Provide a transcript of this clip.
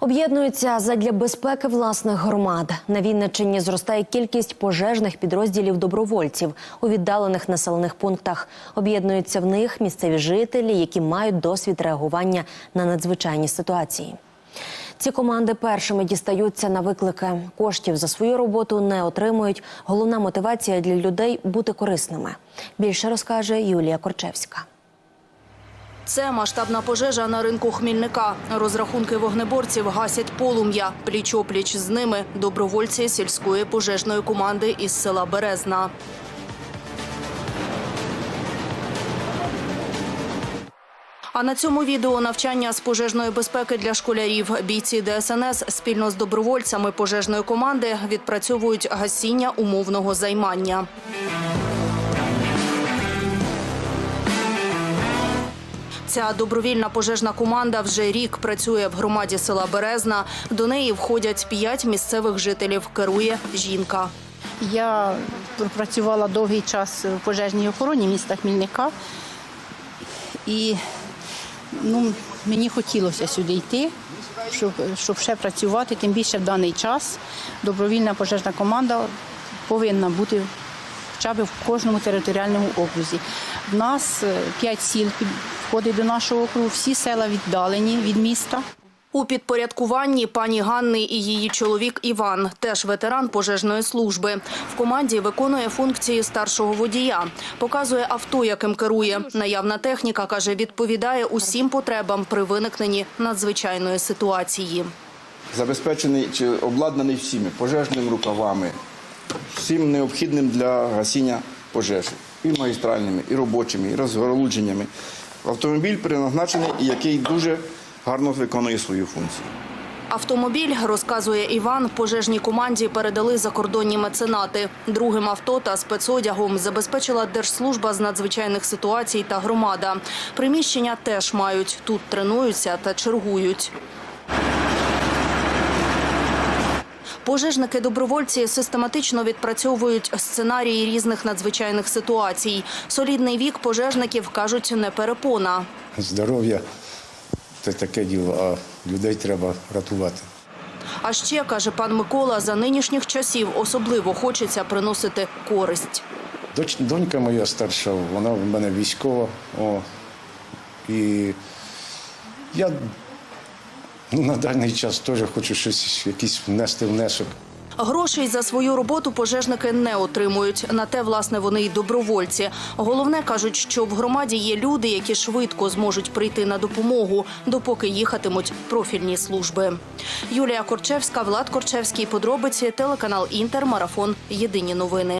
Об'єднуються задля безпеки власних громад. На Вінниччині зростає кількість пожежних підрозділів добровольців у віддалених населених пунктах. Об'єднуються в них місцеві жителі, які мають досвід реагування на надзвичайні ситуації. Ці команди першими дістаються на виклики. Коштів за свою роботу не отримують. Головна мотивація для людей бути корисними. Більше розкаже Юлія Корчевська. Це масштабна пожежа на ринку Хмільника. Розрахунки вогнеборців гасять полум'я. Пліч-опліч з ними добровольці сільської пожежної команди із села Березна. А на цьому відео навчання з пожежної безпеки для школярів. Бійці ДСНС спільно з добровольцями пожежної команди відпрацьовують гасіння умовного займання. Ця добровільна пожежна команда вже рік працює в громаді села Березна. До неї входять п'ять місцевих жителів. Керує жінка. Я пропрацювала довгий час в пожежній охороні міста Хмільника. І ну, мені хотілося сюди йти, щоб, щоб ще працювати. Тим більше в даний час добровільна пожежна команда повинна бути хоча б в кожному територіальному окрузі. В нас е, п'ять сіл входить до нашого округу, всі села віддалені від міста. У підпорядкуванні пані Ганни і її чоловік Іван, теж ветеран пожежної служби. В команді виконує функції старшого водія, показує авто, яким керує. Наявна техніка каже, відповідає усім потребам при виникненні надзвичайної ситуації. забезпечений чи обладнаний всіми пожежними рукавами, всім необхідним для гасіння пожежі. І магістральними, і робочими, і розгоролудженнями. Автомобіль призначений який дуже гарно виконує свою функцію. Автомобіль, розказує Іван, пожежній команді передали закордонні меценати. Другим авто та спецодягом забезпечила Держслужба з надзвичайних ситуацій та громада. Приміщення теж мають. Тут тренуються та чергують. Пожежники-добровольці систематично відпрацьовують сценарії різних надзвичайних ситуацій. Солідний вік пожежників, кажуть, не перепона. Здоров'я це таке діло, а людей треба рятувати. А ще, каже пан Микола, за нинішніх часів особливо хочеться приносити користь. Донька моя старша, вона в мене військова. О, і я ну, на даний час теж хочу щось, якийсь внести внесок. Грошей за свою роботу пожежники не отримують. На те, власне, вони й добровольці. Головне кажуть, що в громаді є люди, які швидко зможуть прийти на допомогу, допоки їхатимуть профільні служби. Юлія Корчевська, Влад Корчевський. Подробиці телеканал Інтер. Марафон. Єдині новини.